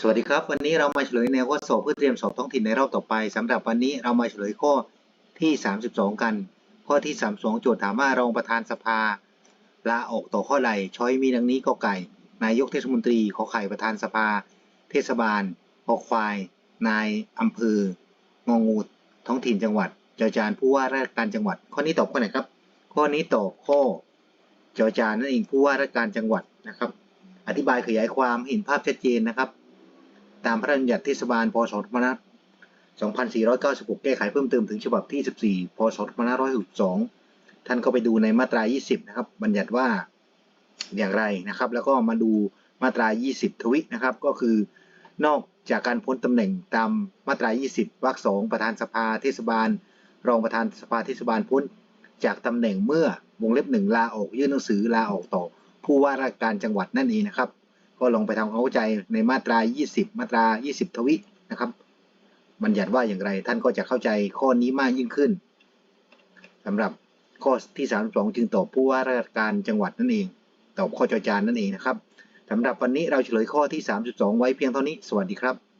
สวัสดีครับ วันนี้เรามาเฉลยแนวข้อสอบเพื่อเตรียมสอบท้องถิ่นในรอบต่อไปสำหรับวันนี้เรามาเฉลยข้อที่ 32 กัน ข้อที่ 32 โจทย์ถามว่ารองประธานสภา ลาออกต่อข้อใดช้อยมีดังนี้ก็ไก่ นายกเทศมนตรีขอไข่ประธานสภา เทศบาลขอควาย นายอำเภององูท้องถิ่นจังหวัดจอจานผู้ว่าราชการจังหวัด ข้อนี้ตอบข้อไหนครับ ข้อนี้ตอบข้อจอจานนั่นเองผู้ว่าราชการจังหวัดนะครับ อธิบายขยายความเห็นภาพชัดเจนนะครับ ตามพระราชบัญญัติเทศบาล พศ 2496 แก้ไขเพิ่มเติมถึงฉบับที่ 14 พศ 2562 ท่านก็ไปดูในมาตรา 20 นะครับ บัญญัติว่าอย่างไรนะครับ แล้วก็มาดูมาตรา 20 ทวินะครับ ก็คือนอกจากการพ้นตำแหน่งตามมาตรา 20 วรรคสองประธานสภาเทศบาล รองประธานสภาเทศบาลพ้น จากตำแหน่งเมื่อวงเล็บหนึ่งลาออกยื่นหนังสือลาออกต่อ ผู้ว่าราชการจังหวัดนั่นเองนะครับ ก็ลองไปทำความเข้าใจในมาตรา 20 มาตรา 20 ทวินะครับ บัญญัติว่าอย่างไรท่านก็จะเข้าใจข้อนี้มากยิ่งขึ้นสำหรับข้อที่ 32 จึงตอบผู้ว่าราชการจังหวัดนั่นเอง ตอบข้อจอจานนั่นเองนะครับสำหรับวันนี้เราเฉลยข้อที่ 32 ไว้เพียงเท่านี้ สวัสดีครับ